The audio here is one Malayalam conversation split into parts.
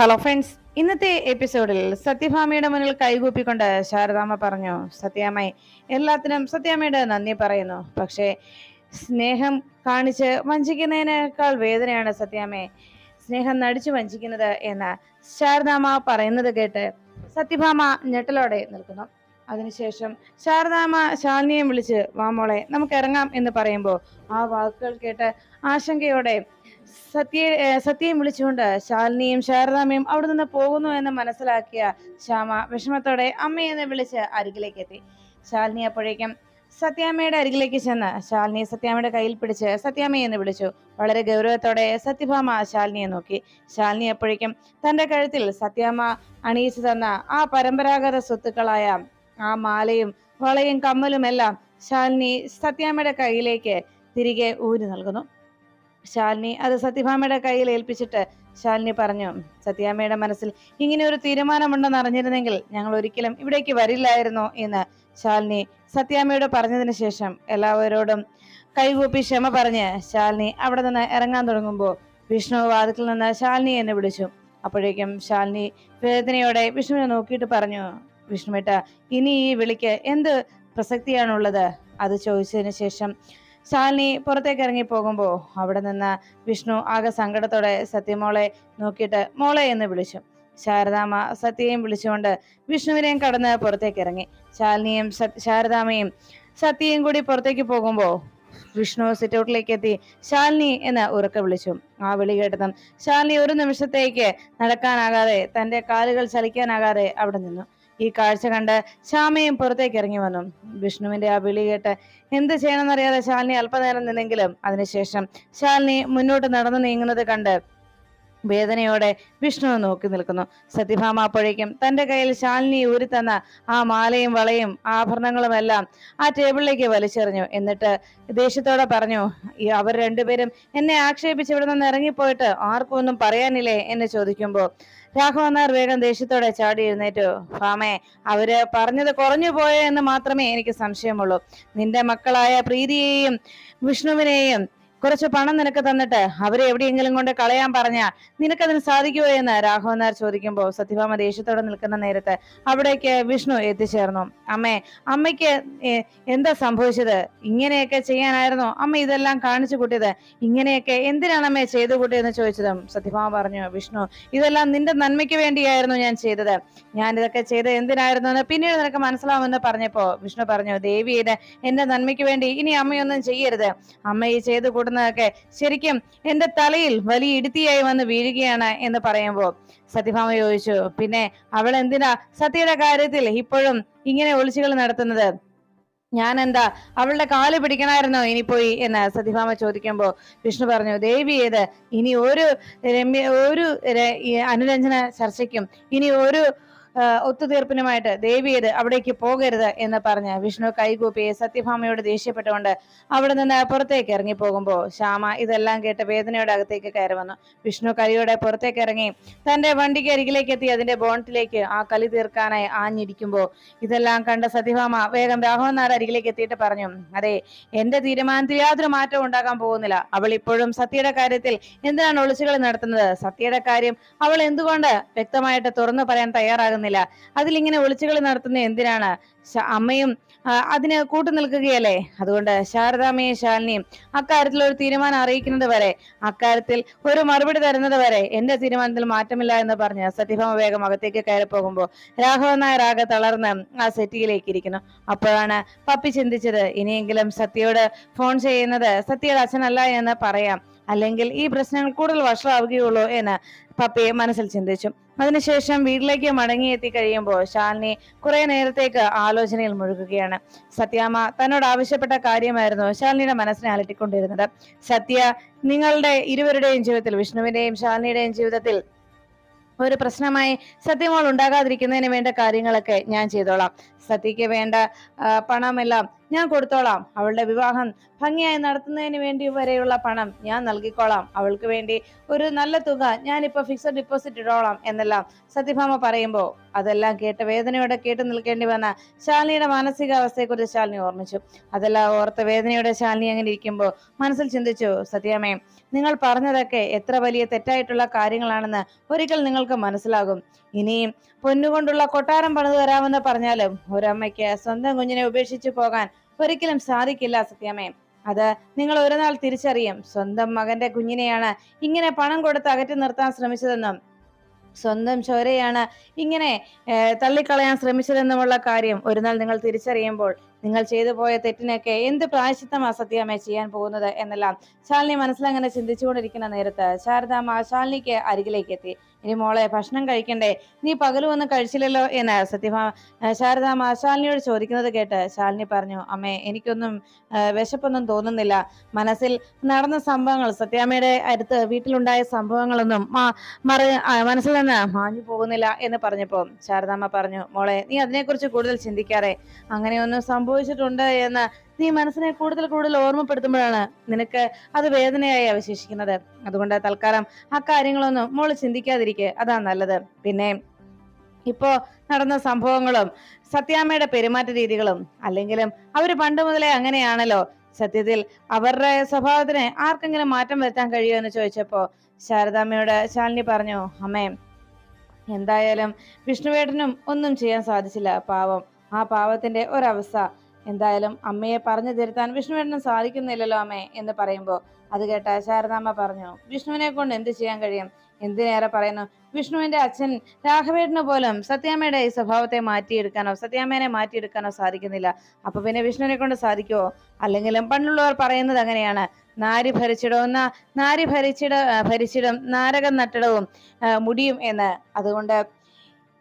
ഹലോ ഫ്രണ്ട്സ് ഇന്നത്തെ എപ്പിസോഡിൽ സത്യഭാമയുടെ മുന്നിൽ കൈകൂപ്പിക്കൊണ്ട് ശാരദാമ്മ പറഞ്ഞു സത്യാമ്മയെ എല്ലാത്തിനും സത്യാമ്മയുടെ നന്ദി പറയുന്നു. പക്ഷേ സ്നേഹം കാണിച്ച് വഞ്ചിക്കുന്നതിനേക്കാൾ വേദനയാണ് സത്യാമ്മയെ സ്നേഹം നടിച്ചു വഞ്ചിക്കുന്നത് എന്ന് ശാരദാമ്മ പറയുന്നത് കേട്ട് സത്യഭാമ ഞെട്ടലോടെ നിൽക്കുന്നു. അതിനുശേഷം ശാരദാമ്മ ശാലിനിയെ വിളിച്ച് വാമോളെ നമുക്ക് ഇറങ്ങാം എന്ന് പറയുമ്പോൾ ആ വാക്കുകൾ കേട്ട് ആശങ്കയോടെ സത്യ സത്യയും വിളിച്ചുകൊണ്ട് ശാലിനിയും ശാരദാമ്മയും അവിടെ നിന്ന് പോകുന്നു എന്ന് മനസ്സിലാക്കിയ ശ്യാമ വിഷമത്തോടെ അമ്മയെന്ന് വിളിച്ച് അരികിലേക്ക് എത്തി. ശാലിനി അപ്പോഴേക്കും സത്യാമ്മയുടെ അരികിലേക്ക് ചെന്ന് ശാലിനി സത്യാമ്മയുടെ കയ്യിൽ പിടിച്ച് സത്യാമ്മയെ എന്ന് വിളിച്ചു. വളരെ ഗൗരവത്തോടെ സത്യഭാമ ശാലിനിയെ നോക്കി. ശാലിനി അപ്പോഴേക്കും തന്റെ കഴുത്തിൽ സത്യാമ്മ അണിയിച്ചു തന്ന ആ പരമ്പരാഗത സ്വത്തുക്കളായ ആ മാലയും വളയും കമ്മലും എല്ലാം ശാലിനി സത്യാമ്മയുടെ കയ്യിലേക്ക് തിരികെ ഊരി നൽകുന്നു. ശാലിനി അത് സത്യഭാമയുടെ കയ്യിൽ ഏൽപ്പിച്ചിട്ട് ശാലിനി പറഞ്ഞു സത്യാമ്മയുടെ മനസ്സിൽ ഇങ്ങനെ ഒരു തീരുമാനമുണ്ടെന്ന് അറിഞ്ഞിരുന്നെങ്കിൽ ഞങ്ങൾ ഒരിക്കലും ഇവിടേക്ക് വരില്ലായിരുന്നു എന്ന് ശാലിനി സത്യാമ്മയോട് പറഞ്ഞതിന് ശേഷം എല്ലാവരോടും കൈകൂപ്പി ക്ഷമ പറഞ്ഞ് ശാലിനി അവിടെ നിന്ന് ഇറങ്ങാൻ തുടങ്ങുമ്പോൾ വിഷ്ണു വാദത്തിൽ നിന്ന് ശാലിനി എന്നെ വിളിച്ചു. അപ്പോഴേക്കും ശാലിനി വേദനയോടെ വിഷ്ണുവിനെ നോക്കിയിട്ട് പറഞ്ഞു വിഷ്ണുവേട്ട ഇനി ഈ വിളിക്ക് എന്ത് പ്രസക്തിയാണുള്ളത്? അത് ചോദിച്ചതിന് ശേഷം ശാലിനി പുറത്തേക്ക് ഇറങ്ങി പോകുമ്പോൾ അവിടെ നിന്ന് വിഷ്ണു ആകെ സങ്കടത്തോടെ സത്യമോളെ നോക്കിയിട്ട് മോളെ എന്ന് വിളിച്ചു. ശാരദാമ്മ സത്യയും വിളിച്ചുകൊണ്ട് വിഷ്ണുവിനെയും കടന്ന് പുറത്തേക്ക് ഇറങ്ങി. ശാലിനിയും ശാരദാമയും സത്യയും കൂടി പുറത്തേക്ക് പോകുമ്പോൾ വിഷ്ണു സിറ്റൗട്ടിലേക്ക് എത്തി ശാലിനി എന്ന് ഉറക്കെ വിളിച്ചു. ആ വിളി കേട്ടതും ശാലിനി ഒരു നിമിഷത്തേക്ക് നടക്കാനാകാതെ തന്റെ കാലുകൾ ചലിക്കാനാകാതെ അവിടെ നിന്നു. ഈ കാഴ്ച കണ്ട് ശ്യാമയും പുറത്തേക്ക് ഇറങ്ങി വന്നു. വിഷ്ണുവിന്റെ ആ വിളി കേട്ട് എന്ത് ചെയ്യണമെന്നറിയാതെ ശാലിനി അല്പനേരം നിന്നെങ്കിലും അതിനുശേഷം ശാലിനി മുന്നോട്ട് നടന്നു നീങ്ങുന്നത് കണ്ട് വേദനയോടെ വിഷ്ണു നോക്കി നിൽക്കുന്നു. സത്യഭാമ അപ്പോഴേക്കും തന്റെ കയ്യിൽ ശാലിനി ഊരി തന്ന ആ മാലയും വളയും ആഭരണങ്ങളും എല്ലാം ആ ടേബിളിലേക്ക് വലിച്ചെറിഞ്ഞു. എന്നിട്ട് ദേഷ്യത്തോടെ പറഞ്ഞു അവർ രണ്ടുപേരും എന്നെ ആക്ഷേപിച്ച് ഇവിടെ നിന്ന് ഇറങ്ങിപ്പോയിട്ട് ആർക്കും ഒന്നും പറയാനില്ലേ? എന്ന് ചോദിക്കുമ്പോൾ രാഘവനാർ വേഗം ദേഷ്യത്തോടെ ചാടി എഴുന്നേറ്റു. ഭാമേ അവർ പറഞ്ഞത് കുറഞ്ഞു പോയോ എന്ന് മാത്രമേ എനിക്ക് സംശയമുള്ളൂ. നിന്റെ മക്കളായ പ്രീതിയെയും വിഷ്ണുവിനെയും കുറച്ച് പണം നിനക്ക് തന്നിട്ട് അവരെ എവിടെയെങ്കിലും കൊണ്ട് കളയാൻ പറഞ്ഞാ നിനക്കതിന് സാധിക്കുമോ എന്ന് രാഘവൻ നായർ ചോദിക്കുമ്പോൾ സത്യഭാമ ദേഷ്യത്തോടെ നിൽക്കുന്ന നേരത്ത് അവിടേക്ക് വിഷ്ണു എത്തിച്ചേർന്നു. അമ്മേ അമ്മയ്ക്ക് എന്താ സംഭവിച്ചത്? ഇങ്ങനെയൊക്കെ ചെയ്യാനായിരുന്നു അമ്മ ഇതെല്ലാം കാണിച്ചു കൂട്ടിയത്. ഇങ്ങനെയൊക്കെ എന്തിനാണ് അമ്മയെ ചെയ്തു കൂട്ടിയെന്ന് ചോദിച്ചതും സത്യഭാമ പറഞ്ഞു വിഷ്ണു ഇതെല്ലാം നിന്റെ നന്മയ്ക്ക് വേണ്ടിയായിരുന്നു ഞാൻ ചെയ്തത്. ഞാൻ ഇതൊക്കെ ചെയ്ത് എന്തിനായിരുന്നു എന്ന് പിന്നീട് നിനക്ക് മനസ്സിലാവുമെന്ന് പറഞ്ഞപ്പോ വിഷ്ണു പറഞ്ഞു ദേവിയുടെ എന്റെ നന്മയ്ക്ക് വേണ്ടി ഇനി അമ്മയൊന്നും ചെയ്യരുത്. അമ്മ ഈ ചെയ്തു കൂട്ടുന്നതൊക്കെ ശരിക്കും എന്റെ തലയിൽ വലിയ ഇടുത്തിയായി വന്ന് വീഴുകയാണ് എന്ന് പറയുമ്പോൾ സത്യഭാമ ചോദിച്ചു പിന്നെ അവൾ എന്തിനാ സത്യയുടെ കാര്യത്തിൽ ഇപ്പോഴും ഇങ്ങനെ ഒളിച്ചുകൾ നടത്തുന്നത്? ഞാൻ എന്താ അവളുടെ കാൽ പിടിക്കണമായിരുന്നോ ഇനി പോയി എന്ന് സത്യഭാമ ചോദിക്കുമ്പോൾ വിഷ്ണു പറഞ്ഞു ദേവി ഏത്? ഇനി ഒരു രമ്യ ഒരു അനുരഞ്ജന ചർച്ചയ്ക്കും ഇനി ഒരു ഒത്തുതീർപ്പിനുമായിട്ട് ദേവിയത് അവിടേക്ക് പോകരുത് എന്ന് പറഞ്ഞ് വിഷ്ണു കൈകൂപ്പി സത്യഭാമയോട് ദേഷ്യപ്പെട്ടുകൊണ്ട് അവിടെ നിന്ന് പുറത്തേക്ക് ഇറങ്ങി പോകുമ്പോൾ ശ്യാമ ഇതെല്ലാം കേട്ട് വേദനയുടെ അകത്തേക്ക് കയറി വന്നു. വിഷ്ണു കലിയോടെ പുറത്തേക്ക് ഇറങ്ങി തന്റെ വണ്ടിക്ക് അരികിലേക്ക് എത്തി അതിന്റെ ബോണ്ടിലേക്ക് ആ കലി തീർക്കാനായി ആഞ്ഞിരിക്കുമ്പോൾ ഇതെല്ലാം കണ്ട സത്യഭാമ വേഗം രാഘവൻ നാട് അരികിലേക്ക് എത്തിയിട്ട് പറഞ്ഞു അതെ എന്റെ തീരുമാനത്തിൽ യാതൊരു മാറ്റവും ഉണ്ടാകാൻ പോകുന്നില്ല. അവൾ ഇപ്പോഴും സത്യയുടെ കാര്യത്തിൽ എന്തിനാണ് ഒളിച്ചുകൾ നടത്തുന്നത്? സത്യയുടെ കാര്യം അവൾ എന്തുകൊണ്ട് വ്യക്തമായിട്ട് തുറന്നു പറയാൻ തയ്യാറാകുന്നില്ല അതിലിങ്ങനെ ഒളിച്ചുകൾ നടത്തുന്ന എന്തിനാണ്? അമ്മയും അതിന് കൂട്ടു നിൽക്കുകയല്ലേ? അതുകൊണ്ട് ശാരദാമ്മയും ശാലിനിയും അക്കാര്യത്തിൽ ഒരു തീരുമാനം അറിയിക്കുന്നത് വരെ അക്കാര്യത്തിൽ ഒരു മറുപടി തരുന്നത് വരെ എന്റെ തീരുമാനത്തിൽ മാറ്റമില്ല എന്ന് പറഞ്ഞ് സത്യഭാമ വേഗം അകത്തേക്ക് കയറി പോകുമ്പോൾ രാഘവൻ നായർ ആകെ തളർന്ന് ആ സെറ്റിയിലേക്ക് ഇരിക്കുന്നു. അപ്പോഴാണ് പപ്പി ചിന്തിച്ചത് ഇനിയെങ്കിലും സത്യയോട് ഫോൺ ചെയ്യുന്നത് സത്യയുടെ അച്ഛനല്ല എന്ന് പറയാം. അല്ലെങ്കിൽ ഈ പ്രശ്നങ്ങൾ കൂടുതൽ വഷളാവുകയുള്ളൂ എന്ന് പപ്പയെ മനസ്സിൽ ചിന്തിച്ചു. അതിനുശേഷം വീട്ടിലേക്ക് മടങ്ങിയെത്തി കഴിയുമ്പോൾ ശാലിനി കുറെ നേരത്തേക്ക് ആലോചനയിൽ മുഴുകുകയാണ്. സത്യാമ്മ തന്നോട് ആവശ്യപ്പെട്ട കാര്യമായിരുന്നു ശാലിനിയുടെ മനസ്സിനെ അലട്ടിക്കൊണ്ടിരുന്നത്. സത്യ നിങ്ങളുടെ ഇരുവരുടെയും ജീവിതത്തിൽ വിഷ്ണുവിന്റെയും ശാലിനിയുടെയും ജീവിതത്തിൽ ഒരു പ്രശ്നമായി സത്യമോൾ ഉണ്ടാകാതിരിക്കുന്നതിന് വേണ്ട കാര്യങ്ങളൊക്കെ ഞാൻ ചെയ്തോളാം. സത്യയ്ക്ക് വേണ്ട പണമെല്ലാം ഞാൻ കൊടുത്തോളാം. അവളുടെ വിവാഹം ഭംഗിയായി നടത്തുന്നതിന് വേണ്ടി വരെയുള്ള പണം ഞാൻ നൽകിക്കോളാം. അവൾക്ക് വേണ്ടി ഒരു നല്ല തുക ഞാനിപ്പോ ഫിക്സഡ് ഡിപ്പോസിറ്റ് ഇടോളാം എന്നെല്ലാം സത്യഭാമ പറയുമ്പോൾ അതെല്ലാം കേട്ട് വേദനയോടെ കേട്ട് നിൽക്കേണ്ടി വന്ന ശാലിനിയുടെ മാനസികാവസ്ഥയെക്കുറിച്ച് ശാലിനി ഓർമ്മിച്ചു. അതെല്ലാം ഓർത്ത് വേദനയോടെ ശാലിനി അങ്ങനെ ഇരിക്കുമ്പോൾ മനസ്സിൽ ചിന്തിച്ചു സത്യാമേ നിങ്ങൾ പറഞ്ഞതൊക്കെ എത്ര വലിയ തെറ്റായിട്ടുള്ള കാര്യങ്ങളാണെന്ന് ഒരിക്കൽ നിങ്ങൾക്ക് മനസ്സിലാകും. ഇനിയും പൊന്നുകൊണ്ടുള്ള കൊട്ടാരം പണിതു തരാമെന്ന് പറഞ്ഞാലും ഒരമ്മയ്ക്ക് സ്വന്തം കുഞ്ഞിനെ ഉപേക്ഷിച്ചു പോകാൻ ഒരിക്കലും സാധിക്കില്ല സത്യമേ. അത് നിങ്ങൾ ഒരു നാൾ തിരിച്ചറിയും. സ്വന്തം മകന്റെ കുഞ്ഞിനെയാണ് ഇങ്ങനെ പണം കൊടുത്ത് അകറ്റി നിർത്താൻ ശ്രമിച്ചതെന്നും സ്വന്തം ചോരയാണ് ഇങ്ങനെ തള്ളിക്കളയാൻ ശ്രമിച്ചതെന്നുമുള്ള കാര്യം ഒരു നാൾ നിങ്ങൾ തിരിച്ചറിയുമ്പോൾ നിങ്ങൾ ചെയ്തു പോയ തെറ്റിനൊക്കെ എന്ത് പ്രായശിത്തമാണ് സത്യാമ്മ ചെയ്യാൻ പോകുന്നത് എന്നെല്ലാം ശാലിനി മനസ്സിലങ്ങനെ ചിന്തിച്ചുകൊണ്ടിരിക്കുന്ന നേരത്ത് ശാരദാമ്മ ശാലിനിക്ക് അരികിലേക്ക് എത്തി ഇനി മോളെ ഭക്ഷണം കഴിക്കണ്ടേ? നീ പകലും വന്ന് കഴിച്ചില്ലല്ലോ എന്ന് സത്യഭാ ശാരദ ശാലിനിയോട് ചോദിക്കുന്നത് കേട്ട് ശാലിനി പറഞ്ഞു അമ്മേ എനിക്കൊന്നും വിശപ്പൊന്നും തോന്നുന്നില്ല. മനസ്സിൽ നടന്ന സംഭവങ്ങൾ സത്യാമ്മയുടെ അടുത്ത് വീട്ടിലുണ്ടായ സംഭവങ്ങളൊന്നും മറ മനസ്സിൽ നിന്ന് മാഞ്ഞു പോകുന്നില്ല എന്ന് പറഞ്ഞപ്പോ ശാരദാമ്മ പറഞ്ഞു മോളെ നീ അതിനെക്കുറിച്ച് കൂടുതൽ ചിന്തിക്കാറേ അങ്ങനെയൊന്നും സംഭവിച്ചിട്ടുണ്ട് എന്ന് നീ മനസ്സിനെ കൂടുതൽ കൂടുതൽ ഓർമ്മപ്പെടുത്തുമ്പോഴാണ് നിനക്ക് അത് വേദനയായി അവശേഷിക്കുന്നത്. അതുകൊണ്ട് തൽക്കാലം ആ കാര്യങ്ങളൊന്നും മോൾ ചിന്തിക്കാതിരിക്കെ അതാ നല്ലത്. പിന്നെ ഇപ്പോ നടന്ന സംഭവങ്ങളും സത്യാമ്മയുടെ പെരുമാറ്റ രീതികളും അല്ലെങ്കിലും അവർ പണ്ട് മുതലേ അങ്ങനെയാണല്ലോ. സത്യത്തിൽ അവരുടെ സ്വഭാവത്തിന് ആർക്കെങ്കിലും മാറ്റം വരുത്താൻ കഴിയുമോ എന്ന് ചോദിച്ചപ്പോ ശാരദാമ്മയോട് ശാലിനി പറഞ്ഞു അമ്മേ എന്തായാലും വിഷ്ണുവേട്ടനും ഒന്നും ചെയ്യാൻ സാധിച്ചില്ല പാവം. ആ പാവത്തിന്റെ ഒരവസ്ഥ എന്തായാലും അമ്മയെ പറഞ്ഞു തിരുത്താൻ വിഷ്ണുവേട്ടനും സാധിക്കുന്നില്ലല്ലോ അമ്മേ എന്ന് പറയുമ്പോൾ അത് കേട്ട ശാരദാമ്മ പറഞ്ഞു വിഷ്ണുവിനെ കൊണ്ട് എന്ത് ചെയ്യാൻ കഴിയും? എന്തിനേറെ പറയുന്നു? വിഷ്ണുവിന്റെ അച്ഛൻ രാഘവേട്ടന് പോലും സത്യാമ്മയുടെ ഈ സ്വഭാവത്തെ മാറ്റിയെടുക്കാനോ സത്യാമ്മേനെ മാറ്റിയെടുക്കാനോ സാധിക്കുന്നില്ല. അപ്പൊ പിന്നെ വിഷ്ണുവിനെ കൊണ്ട് സാധിക്കുമോ അല്ലെങ്കിലും പണ്ടുള്ളവർ പറയുന്നത് അങ്ങനെയാണ്. നാരി ഭരിച്ചിടവും നാരി ഭരിച്ചിട ഭരിച്ചിടും നാരകം നട്ടിടവും മുടിയും എന്ന്. അതുകൊണ്ട്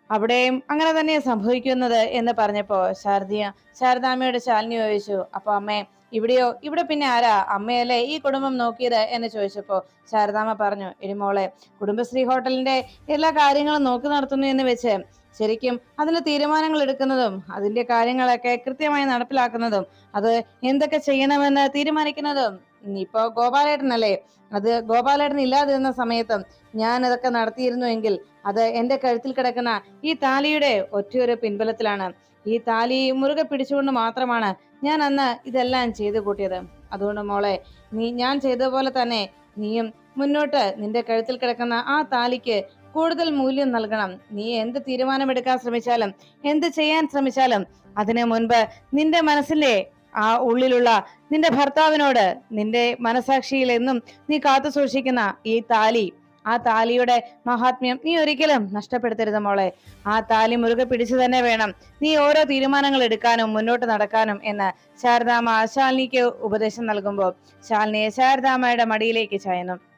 അവിടെയും അങ്ങനെ തന്നെ സംഭവിക്കുന്നത് എന്ന് പറഞ്ഞപ്പോ ശാരദിയ ശാരദാമ്മയോട് ശാലിനി ചോദിച്ചു അപ്പൊ അമ്മേ ഇവിടെയോ? ഇവിടെ പിന്നെ ആരാ? അമ്മയല്ലേ ഈ കുടുംബം നോക്കിയത്? എന്ന് ചോദിച്ചപ്പോ ശാരദാമ്മ പറഞ്ഞു എടിമോളെ കുടുംബശ്രീ ഹോട്ടലിന്റെ എല്ലാ കാര്യങ്ങളും നോക്കി നടത്തുന്നു എന്ന് വെച്ച് ശരിക്കും അതിന് തീരുമാനങ്ങൾ എടുക്കുന്നതും അതിന്റെ കാര്യങ്ങളൊക്കെ കൃത്യമായി നടപ്പിലാക്കുന്നതും അത് എന്തൊക്കെ ചെയ്യണമെന്ന് തീരുമാനിക്കുന്നതും ഇപ്പോ ഗോപാലേട്ടനല്ലേ? അത് ഗോപാലേട്ടൻ ഇല്ലാതിരുന്ന സമയത്തും ഞാൻ അതൊക്കെ നടത്തിയിരുന്നു എങ്കിൽ അത് എന്റെ കഴുത്തിൽ കിടക്കുന്ന ഈ താലിയുടെ ഒറ്റയൊരു പിൻബലത്തിലാണ്. ഈ താലി മുറുകെ പിടിച്ചുകൊണ്ട് മാത്രമാണ് ഞാൻ അന്ന് ഇതെല്ലാം ചെയ്തു കൂട്ടിയത്. അതുകൊണ്ട് മോളെ നീ ഞാൻ ചെയ്ത പോലെ തന്നെ നീയും മുന്നോട്ട് നിന്റെ കഴുത്തിൽ കിടക്കുന്ന ആ താലിക്ക് കൂടുതൽ മൂല്യം നൽകണം. നീ എന്ത് തീരുമാനമെടുക്കാൻ ശ്രമിച്ചാലും എന്ത് ചെയ്യാൻ ശ്രമിച്ചാലും അതിനു മുൻപ് നിന്റെ മനസ്സിലെ ആ ഉള്ളിലുള്ള നിന്റെ ഭർത്താവിനോട് നിന്റെ മനസാക്ഷിയിൽ എന്നും നീ കാത്തു സൂക്ഷിക്കുന്ന ഈ താലി ആ താലിയുടെ മഹാത്മ്യം നീ ഒരിക്കലും നഷ്ടപ്പെടുത്തരുത് മോളെ. ആ താലി മുറുകെ പിടിച്ചു തന്നെ വേണം നീ ഓരോ തീരുമാനങ്ങൾ എടുക്കാനും മുന്നോട്ട് നടക്കാനും എന്ന് ശാരദാമ്മ ശാലിനിക്ക് ഉപദേശം നൽകുമ്പോൾ. ശാലിനിയെ ശാരദാമ്മയുടെ മടിയിലേക്ക് ചായുന്നു.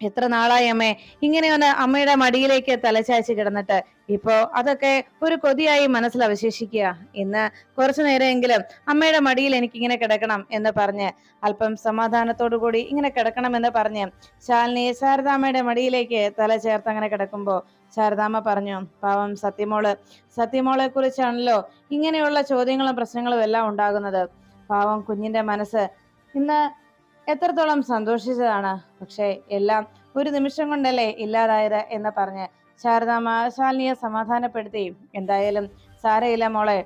എത്ര നാളായി അമ്മേ? ഇങ്ങനെയൊന്ന് അമ്മയുടെ മടിയിലേക്ക് തലച്ചാച്ച് കിടന്നിട്ട്. ഇപ്പോ അതൊക്കെ ഒരു കൊതിയായി മനസ്സിൽ അവശേഷിക്കുക. ഇന്ന് കുറച്ചു നേരമെങ്കിലും അമ്മയുടെ മടിയിൽ എനിക്ക് ഇങ്ങനെ കിടക്കണം എന്ന് പറഞ്ഞ് അല്പം സമാധാനത്തോടു കൂടി ഇങ്ങനെ കിടക്കണം എന്ന് പറഞ്ഞ് ശാലിനി ശാരദാമ്മയുടെ മടിയിലേക്ക് തല ചേർത്ത് അങ്ങനെ കിടക്കുമ്പോ ശാരദാമ്മ പറഞ്ഞു പാവം സത്യമോൾ സത്യമോളെ കുറിച്ചാണല്ലോ ഇങ്ങനെയുള്ള ചോദ്യങ്ങളും പ്രശ്നങ്ങളും എല്ലാം ഉണ്ടാകുന്നത്. പാവം കുഞ്ഞിന്റെ മനസ്സ് ഇന്ന് എത്രത്തോളം സന്തോഷിച്ചതാണ്? പക്ഷേ എല്ലാം ഒരു നിമിഷം കൊണ്ടല്ലേ ഇല്ലാതായത് എന്ന് പറഞ്ഞ് ശാരദാമ്മ ശാലിനിയെ സമാധാനപ്പെടുത്തി എന്തായാലും സാരയില്ല മോളെ.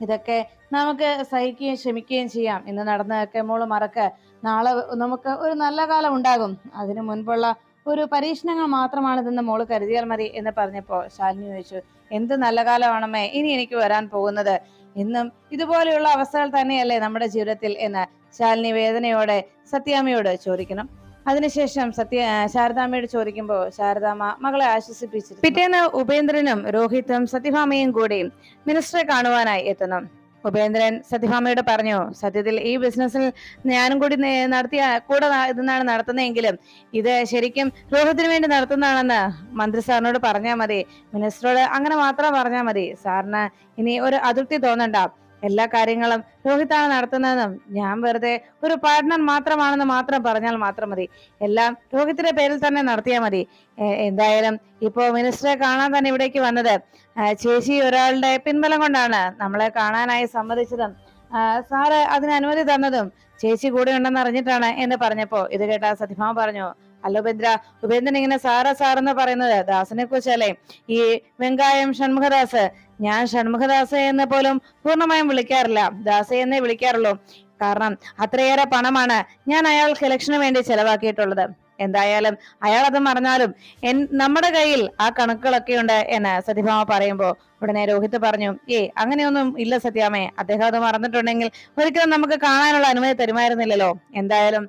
ഇതൊക്കെ നമുക്ക് സഹിക്കുകയും ക്ഷമിക്കുകയും ചെയ്യാം. ഇന്ന് നടന്നതൊക്കെ മോൾ മറക്ക്. നാളെ നമുക്ക് ഒരു നല്ല കാലം ഉണ്ടാകും. അതിനു മുൻപുള്ള ഒരു പരീക്ഷണങ്ങൾ മാത്രമാണിതെന്ന് മോൾ കരുതിയാൽ മതി എന്ന് പറഞ്ഞപ്പോൾ ശാലിനി ചോദിച്ചു എന്ത് നല്ല കാലമാണമ്മേ. ഇനി എനിക്ക് വരാൻ പോകുന്നത്. ഇന്നും ഇതുപോലെയുള്ള അവസ്ഥകൾ തന്നെയല്ലേ നമ്മുടെ ജീവിതത്തിൽ എന്ന് ശാലിനി വേദനയോടെ സത്യാമ്മയോട് ചോദിക്കണം. അതിനുശേഷം സത്യ ശാരദാമ്മയോട് ചോദിക്കുമ്പോൾ ശാരദാമ്മ മകളെ ആശ്വസിപ്പിച്ചു പിറ്റേന്ന് ഉപേന്ദ്രനും രോഹിത്തും സത്യഭാമയും കൂടി മിനിസ്റ്ററെ കാണുവാനായി എത്തുന്നു. ഉപേന്ദ്രൻ സത്യഭാമയോട് പറഞ്ഞു സത്യത്തിൽ ഈ ബിസിനസ്സിൽ ഞാനും കൂടി നടത്തിയ കൂടെ ഇതെന്നാണ് നടത്തുന്നതെങ്കിലും ഇത് ശരിക്കും രോഹിത്തിന് വേണ്ടി നടത്തുന്നതാണെന്ന് മന്ത്രി സാറിനോട് പറഞ്ഞാൽ മതി. മിനിസ്റ്ററോട് അങ്ങനെ മാത്രം പറഞ്ഞാൽ മതി. സാറിന് ഇനി ഒരു അതൃപ്തി തോന്നണ്ട. എല്ലാ കാര്യങ്ങളും രോഹിത്താണ് നടത്തുന്നതെന്നും ഞാൻ വെറുതെ ഒരു പാർട്ട്ണർ മാത്രമാണെന്ന് മാത്രം പറഞ്ഞാൽ മാത്രം മതി. എല്ലാം രോഹിത്തിന്റെ പേരിൽ തന്നെ നടത്തിയാൽ മതി. എന്തായാലും ഇപ്പോ മിനിസ്റ്ററെ കാണാൻ തന്നെ ഇവിടേക്ക് വന്നത് ചേച്ചി ഒരാളുടെ പിൻബലം കൊണ്ടാണ് നമ്മളെ കാണാനായി സമ്മതിച്ചതും സാറ് അതിന് അനുമതി തന്നതും ചേച്ചി കൂടെ ഉണ്ടെന്ന് അറിഞ്ഞിട്ടാണ് എന്ന് പറഞ്ഞപ്പോ ഇത് കേട്ട സത്യഭാമ പറഞ്ഞു അല്ല ഉപേന്ദ്ര ഉപേന്ദ്രൻ ഇങ്ങനെ സാറ സാറെന്ന് പറയുന്നത്. ദാസനെ കുറിച്ചല്ലേ ഈ വെങ്കായം ഷൺമുഖദാസ്. ഞാൻ ഷൺമുഖദാസ് എന്ന് പോലും പൂർണമായും വിളിക്കാറില്ല. ദാസ എന്നേ വിളിക്കാറുള്ളൂ. കാരണം അത്രയേറെ പണമാണ് ഞാൻ അയാൾക്ക് ഇലക്ഷന് വേണ്ടി ചെലവാക്കിയിട്ടുള്ളത്. എന്തായാലും അയാൾ അത് മറന്നാലും എൻ നമ്മുടെ കയ്യിൽ ആ കണക്കുകളൊക്കെ ഉണ്ട് എന്ന് സത്യഭാമ പറയുമ്പോ ഉടനെ രോഹിത് പറഞ്ഞു ഏ അങ്ങനെയൊന്നും ഇല്ല സത്യാമേ. അദ്ദേഹം അത് മറന്നിട്ടുണ്ടെങ്കിൽ ഒരിക്കലും നമുക്ക് കാണാനുള്ള അനുമതി തരുമായിരുന്നില്ലല്ലോ. എന്തായാലും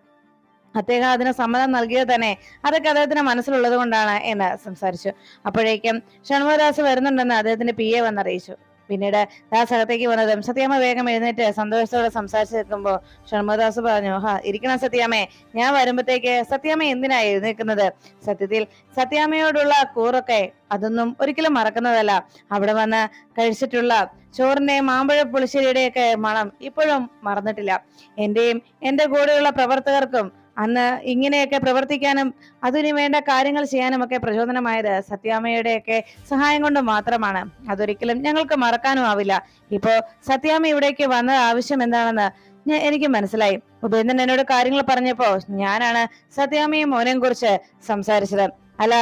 അദ്ദേഹം അതിന് സമ്മതം നൽകിയത് തന്നെ അതൊക്കെ അദ്ദേഹത്തിന് മനസ്സിലുള്ളത് കൊണ്ടാണ് എന്ന് സംസാരിച്ചു. അപ്പോഴേക്കും ഷൺമുഖദാസ് വരുന്നുണ്ടെന്ന് അദ്ദേഹത്തിന്റെ പി എ വന്നറിയിച്ചു. പിന്നീട് ദാസ് അകത്തേക്ക് വന്നതും സത്യാമ്മ വേഗം എഴുന്നേറ്റ് സന്തോഷത്തോടെ സംസാരിച്ചു നിൽക്കുമ്പോൾ ഷൺമുഖദാസ് പറഞ്ഞു ഹാ ഇരിക്കണം സത്യാമേ ഞാൻ വരുമ്പോഴത്തേക്ക് സത്യാമ്മ എന്തിനാ എഴുന്നേൽക്കുന്നത്? സത്യത്തിൽ സത്യാമ്മയോടുള്ള കൂറൊക്കെ അതൊന്നും ഒരിക്കലും മറക്കുന്നതല്ല. അവിടെ വന്ന് കഴിച്ചിട്ടുള്ള ചോറിന്റെ മാമ്പഴ പുളിശ്ശേരിയുടെയൊക്കെ മണം ഇപ്പോഴും മറന്നിട്ടില്ല. എന്റെയും എന്റെ കൂടെയുള്ള പ്രവർത്തകർക്കും അന്ന് ഇങ്ങനെയൊക്കെ പ്രവർത്തിക്കാനും അതിനു വേണ്ട കാര്യങ്ങൾ ചെയ്യാനും ഒക്കെ പ്രചോദനമായത് സത്യാമ്മയുടെയൊക്കെ സഹായം കൊണ്ട് മാത്രമാണ്. അതൊരിക്കലും ഞങ്ങൾക്ക് മറക്കാനും ആവില്ല. ഇപ്പോ സത്യാമ്മ ഇവിടേക്ക് വന്ന ആവശ്യം എന്താണെന്ന് എനിക്ക് മനസ്സിലായി. ഉപേന്ദ്രൻ എന്നോട് കാര്യങ്ങൾ പറഞ്ഞപ്പോ ഞാനാണ് സത്യാമ്മയും മോനെയും കുറിച്ച് സംസാരിച്ചത്. അല്ല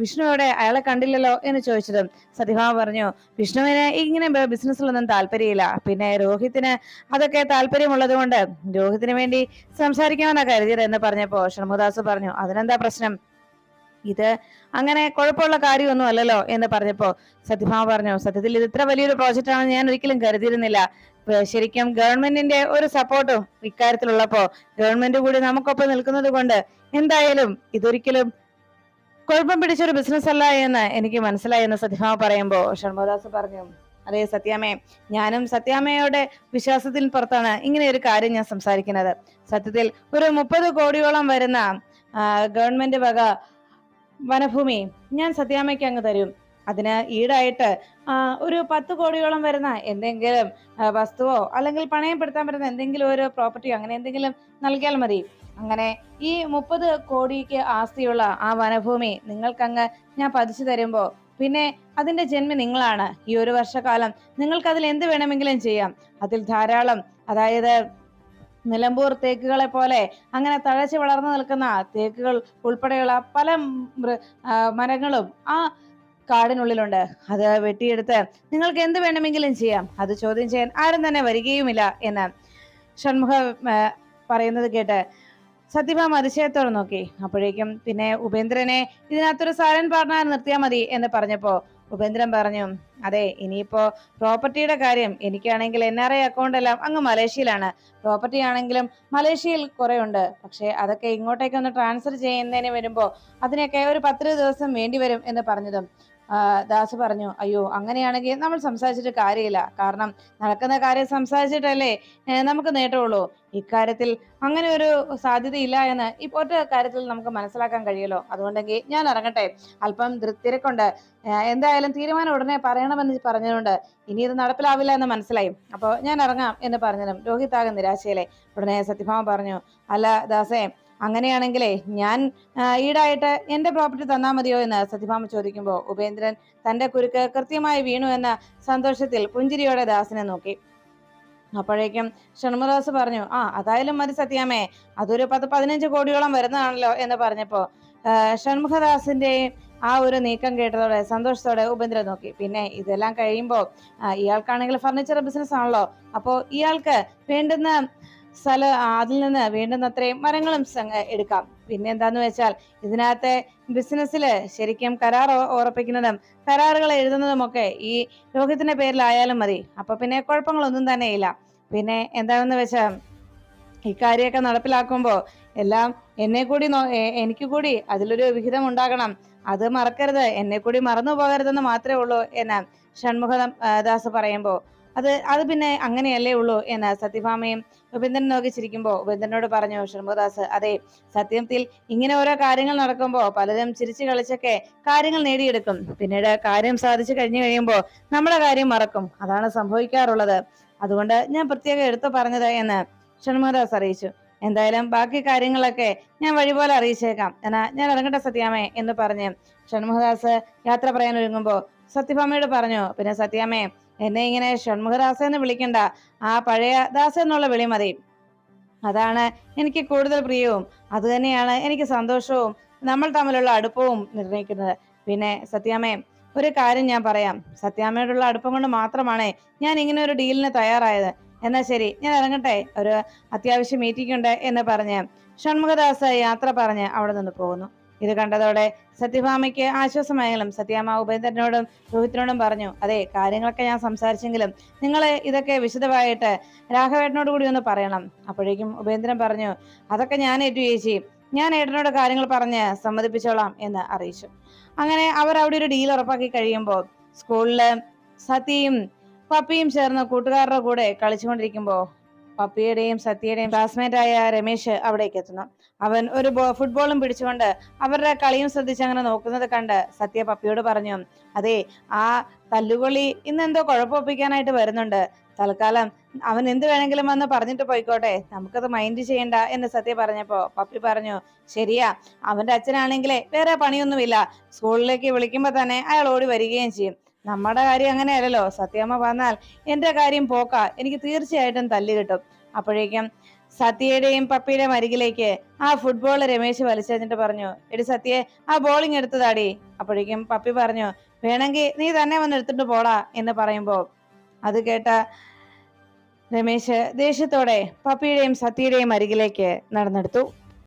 വിഷ്ണു എവിടെ അയാളെ കണ്ടില്ലല്ലോ എന്ന് ചോദിച്ചതും സത്യഭാമ പറഞ്ഞു വിഷ്ണുവിന് ഇങ്ങനെ ബിസിനസ്സിലൊന്നും താല്പര്യമില്ല. പിന്നെ രോഹിത്തിന് അതൊക്കെ താല്പര്യമുള്ളത് കൊണ്ട് രോഹിത്തിന് വേണ്ടി സംസാരിക്കാമെന്നാ കരുതിയത് എന്ന് പറഞ്ഞപ്പോ ഷൺമുദാസ് പറഞ്ഞു അതിനെന്താ പ്രശ്നം? ഇത് അങ്ങനെ കുഴപ്പമുള്ള കാര്യമൊന്നും അല്ലല്ലോ എന്ന് പറഞ്ഞപ്പോ സത്യഭാമ പറഞ്ഞു സത്യത്തിൽ ഇത് ഇത്ര വലിയൊരു പ്രോജക്റ്റ് ആണെന്ന് ഞാൻ ഒരിക്കലും കരുതിയിരുന്നില്ല. ശരിക്കും ഗവൺമെന്റിന്റെ ഒരു സപ്പോർട്ടും ഇക്കാര്യത്തിലുള്ളപ്പോ ഗവൺമെന്റ് കൂടി നമുക്കൊപ്പം നിൽക്കുന്നത് കൊണ്ട് എന്തായാലും ഇതൊരിക്കലും കുഴപ്പം പിടിച്ചൊരു ബിസിനസ് അല്ല എന്ന് എനിക്ക് മനസ്സിലായി എന്ന് സത്യഭാമ പറയുമ്പോ ഷൺമോദാസ് പറഞ്ഞു അതെ സത്യാമേ ഞാനും സത്യാമയുടെ വിശ്വാസത്തിൽ പുറത്താണ്. ഇങ്ങനെ ഒരു കാര്യം ഞാൻ സംസാരിക്കുന്നത്. സത്യത്തിൽ ഒരു മുപ്പത് കോടിയോളം വരുന്ന ഗവൺമെന്റ് വക വനഭൂമി ഞാൻ സത്യാമയ്ക്ക് അങ്ങ് തരും. അതിന് ഈടായിട്ട് ഒരു പത്ത് കോടിയോളം വരുന്ന എന്തെങ്കിലും വസ്തുവോ അല്ലെങ്കിൽ പണയപ്പെടുത്താൻ പറ്റുന്ന എന്തെങ്കിലും ഒരു പ്രോപ്പർട്ടിയോ അങ്ങനെ എന്തെങ്കിലും നൽകിയാൽ മതി. അങ്ങനെ ഈ മുപ്പത് കോടിക്ക് ആസ്തിയുള്ള ആ വനഭൂമി നിങ്ങൾക്കങ്ങ് ഞാൻ പതിച്ചു തരുമ്പോ പിന്നെ അതിന്റെ ജന്മി നിങ്ങളാണ്. ഈ ഒരു വർഷക്കാലം നിങ്ങൾക്ക് അതിൽ എന്ത് വേണമെങ്കിലും ചെയ്യാം. അതിൽ ധാരാളം അതായത് നിലമ്പൂർ തേക്കുകളെ പോലെ അങ്ങനെ തഴച്ചു വളർന്നു നിൽക്കുന്ന തേക്കുകൾ ഉൾപ്പെടെയുള്ള പല മരങ്ങളും ആ കാടിനുള്ളിലുണ്ട്. അത് വെട്ടിയെടുത്ത് നിങ്ങൾക്ക് എന്ത് വേണമെങ്കിലും ചെയ്യാം. അത് ചോദ്യം ചെയ്യാൻ ആരും തന്നെ വരികയുമില്ല എന്ന് ഷൺമുഖ പറയുന്നത് കേട്ട് സത്യഭാമ അതിശയത്തോടെ നോക്കി. അപ്പോഴേക്കും പിന്നെ ഉപേന്ദ്രനെ ഇതിനകത്തൊരു സാരൻ പാർട്ണർ നിർത്തിയാൽ മതി എന്ന് പറഞ്ഞപ്പോ ഉപേന്ദ്രൻ പറഞ്ഞു അതെ ഇനിയിപ്പോ പ്രോപ്പർട്ടിയുടെ കാര്യം എനിക്കാണെങ്കിൽ എൻ ആർ ഐ അക്കൗണ്ട് എല്ലാം അങ്ങ് മലേഷ്യയിലാണ്. പ്രോപ്പർട്ടി ആണെങ്കിലും മലേഷ്യയിൽ കുറെ ഉണ്ട് പക്ഷെ അതൊക്കെ ഇങ്ങോട്ടേക്ക് ഒന്ന് ട്രാൻസ്ഫർ ചെയ്യുന്നതിന് വരുമ്പോ അതിനൊക്കെ ഒരു പത്തിരു ദിവസം വേണ്ടി വരും എന്ന് പറഞ്ഞതും ദാസ് പറഞ്ഞു അയ്യോ അങ്ങനെയാണെങ്കിൽ നമ്മൾ സംസാരിച്ചിട്ട് കാര്യമില്ല. കാരണം നടക്കുന്ന കാര്യം സംസാരിച്ചിട്ടല്ലേ നമുക്ക് നേട്ടമുള്ളൂ. ഇക്കാര്യത്തിൽ അങ്ങനെ ഒരു സാധ്യതയില്ല എന്ന് ഇപ്പോഴത്തെ കാര്യത്തിൽ നമുക്ക് മനസ്സിലാക്കാൻ കഴിയല്ലോ. അതുകൊണ്ടെങ്കിൽ ഞാൻ ഇറങ്ങട്ടെ. അല്പം തിരക്കുണ്ട് എന്തായാലും തീരുമാനം ഉടനെ പറയണമെന്ന് പറഞ്ഞതുകൊണ്ട് ഇനി ഇത് നടപ്പിലാവില്ല എന്ന് മനസ്സിലായി. അപ്പോൾ ഞാൻ ഇറങ്ങാം എന്ന് പറഞ്ഞതും രോഹിത് ആകെ നിരാശയിലെ ഉടനെ സത്യഭാമ പറഞ്ഞു അല്ല ദാസേ അങ്ങനെയാണെങ്കിലേ ഞാൻ ഈടായിട്ട് എന്റെ പ്രോപ്പർട്ടി തന്നാ മതിയോ എന്ന് സത്യഭാമ ചോദിക്കുമ്പോൾ ഉപേന്ദ്രൻ തന്റെ കുരുക്ക് കൃത്യമായി വീണു എന്ന സന്തോഷത്തിൽ പുഞ്ചിരിയോടെ ദാസിനെ നോക്കി. അപ്പോഴേക്കും ഷൺമുദാസ് പറഞ്ഞു ആ അതായാലും മതി സത്യാമേ അതൊരു പത്ത് പതിനഞ്ച് കോടിയോളം വരുന്നതാണല്ലോ എന്ന് പറഞ്ഞപ്പോ ഷൺമുഖദാസിന്റെയും ആ ഒരു നീക്കം കേട്ടതോടെ സന്തോഷത്തോടെ ഉപേന്ദ്രൻ നോക്കി. പിന്നെ ഇതെല്ലാം കഴിയുമ്പോൾ ഇയാൾക്കാണെങ്കിൽ ഫർണിച്ചർ ബിസിനസ് ആണല്ലോ. അപ്പോൾ ഇയാൾക്ക് വേണ്ടുന്ന സ്ഥല അതിൽ നിന്ന് വേണ്ടുന്നത്രയും മരങ്ങളും എടുക്കാം. പിന്നെ എന്താന്ന് വെച്ചാൽ ഇതിനകത്തെ ബിസിനസ്സിൽ ശരിക്കും കരാർ ഉറപ്പിക്കുന്നതും കരാറുകൾ എഴുതുന്നതും ഒക്കെ ഈ രോഗത്തിന്റെ പേരിലായാലും മതി. അപ്പൊ പിന്നെ കുഴപ്പങ്ങളൊന്നും തന്നെ ഇല്ല. പിന്നെ എന്താണെന്ന് വെച്ചാൽ ഇക്കാര്യമൊക്കെ നടപ്പിലാക്കുമ്പോൾ എല്ലാം എന്നെ കൂടി എനിക്ക് കൂടി അതിലൊരു വിഹിതം ഉണ്ടാകണം. അത് മറക്കരുത്. എന്നെ കൂടി മറന്നു പോകരുതെന്ന് മാത്രമേ ഉള്ളൂ എന്ന് ഷൺമുഖ ദാസ് പറയുമ്പോൾ അത് അത് പിന്നെ അങ്ങനെയല്ലേ ഉള്ളൂ എന്ന് സത്യഭാമയും ഉപേന്ദ്രൻ നോക്കി ചിരിക്കുമ്പോൾ ഉപേന്ദ്രനോട് പറഞ്ഞു ഷൺമുദാസ് അതെ സത്യത്തിൽ ഇങ്ങനെ ഓരോ കാര്യങ്ങൾ നടക്കുമ്പോൾ പലരും ചിരിച്ചു കളിച്ചൊക്കെ കാര്യങ്ങൾ നേടിയെടുക്കും. പിന്നീട് കാര്യം സാധിച്ചു കഴിഞ്ഞു കഴിയുമ്പോൾ നമ്മുടെ കാര്യം മറക്കും. അതാണ് സംഭവിക്കാറുള്ളത്. അതുകൊണ്ട് ഞാൻ പ്രത്യേകം എടുത്തു പറഞ്ഞത് എന്ന് ഷൺമുദാസ് അറിയിച്ചു. എന്തായാലും ബാക്കി കാര്യങ്ങളൊക്കെ ഞാൻ വഴിപോലെ അറിയിച്ചേക്കാം എന്നാ ഞാൻ ഇറങ്ങട്ടെ സത്യാമേ എന്ന് പറഞ്ഞ് ഷൺമുഖദാസ് യാത്ര പറയാൻ ഒരുങ്ങുമ്പോ സത്യഭാമയോട് പറഞ്ഞു. പിന്നെ സത്യാമേ എന്നെ ഇങ്ങനെ ഷൺമുഖദാസ എന്ന് വിളിക്കണ്ട. ആ പഴയ ദാസ എന്നുള്ള വിളി മതി. അതാണ് എനിക്ക് കൂടുതൽ പ്രിയവും അതുതന്നെയാണ് എനിക്ക് സന്തോഷവും നമ്മൾ തമ്മിലുള്ള അടുപ്പവും നിർണയിക്കുന്നത്. പിന്നെ സത്യാമ്മയും ഒരു കാര്യം ഞാൻ പറയാം. സത്യാമ്മയോടുള്ള അടുപ്പം കൊണ്ട് മാത്രമാണ് ഞാൻ ഇങ്ങനെ ഒരു ഡീലിന് തയ്യാറായത്. എന്നാ ശരി ഞാൻ ഇറങ്ങട്ടെ. ഒരു അത്യാവശ്യം മീറ്റിംഗ് ഉണ്ട് എന്ന് പറഞ്ഞ് ഷൺമുഖദാസ് യാത്ര പറഞ്ഞ് അവിടെ നിന്ന് പോകുന്നു. ഇത് കണ്ടതോടെ സത്യഭാമയ്ക്ക് ആശ്വാസമായെങ്കിലും സത്യാമ്മ ഉപേന്ദ്രനോടും രോഹിത്തിനോടും പറഞ്ഞു അതെ കാര്യങ്ങളൊക്കെ ഞാൻ സംസാരിച്ചെങ്കിലും നിങ്ങൾ ഇതൊക്കെ വിശദമായിട്ട് രാഘവേട്ടനോട് കൂടി ഒന്ന് പറയണം. അപ്പോഴേക്കും ഉപേന്ദ്രൻ പറഞ്ഞു അതൊക്കെ ഞാൻ ഏറ്റു ചേച്ചി. ഞാൻ ഏട്ടനോട് കാര്യങ്ങൾ പറഞ്ഞ് സമ്മതിപ്പിച്ചോളാം എന്ന് അറിയിച്ചു. അങ്ങനെ അവർ അവിടെ ഒരു ഡീൽ ഉറപ്പാക്കി കഴിയുമ്പോൾ സ്കൂളിൽ സതിയും പപ്പിയും ചേർന്ന് കൂട്ടുകാരുടെ കൂടെ കളിച്ചുകൊണ്ടിരിക്കുമ്പോൾ പപ്പിയുടെയും സത്യയുടെയും ക്ലാസ്മേറ്റ് ആയ രമേശ് അവിടേക്ക് എത്തുന്നു. അവൻ ഒരു ഫുട്ബോളും പിടിച്ചുകൊണ്ട് അവരുടെ കളിയും ശ്രദ്ധിച്ച് അങ്ങനെ നോക്കുന്നത് കണ്ട് സത്യ പപ്പിയോട് പറഞ്ഞു അതെ ആ തല്ലുകൊള്ളി ഇന്നെന്തോ കുഴപ്പമൊപ്പിക്കാനായിട്ട് വരുന്നുണ്ട്. തൽക്കാലം അവൻ എന്ത് വേണമെങ്കിലും വന്ന് പറഞ്ഞിട്ട് പോയിക്കോട്ടെ. നമുക്കത് മൈൻഡ് ചെയ്യണ്ട എന്ന് സത്യ പറഞ്ഞപ്പോ പപ്പി പറഞ്ഞു ശരിയാ അവന്റെ അച്ഛനാണെങ്കിലേ വേറെ പണിയൊന്നുമില്ല. സ്കൂളിലേക്ക് വിളിക്കുമ്പോ തന്നെ അയാൾ ഓടി വരികയും ചെയ്യും. നമ്മുടെ കാര്യം അങ്ങനെയല്ലല്ലോ. സത്യമ്മ പറഞ്ഞാൽ എന്റെ കാര്യം പോക്ക. എനിക്ക് തീർച്ചയായിട്ടും തല്ല് കിട്ടും. അപ്പോഴേക്കും സത്യയുടെയും പപ്പിയുടെയും അരികിലേക്ക് ആ ഫുട്ബോൾ രമേശ് വലിച്ചെറിഞ്ഞിട്ട് പറഞ്ഞു എടി സത്യയെ ആ ബോളിംഗ് എടുത്തതാടി. അപ്പോഴേക്കും പപ്പി പറഞ്ഞു വേണമെങ്കിൽ നീ തന്നെ വന്ന് എടുത്തിട്ട് പോടാ എന്ന് പറയുമ്പോ അത് കേട്ട രമേശ് ദേഷ്യത്തോടെ പപ്പിയുടെയും സത്യയുടെയും അരികിലേക്ക് നടന്നെടുത്തു.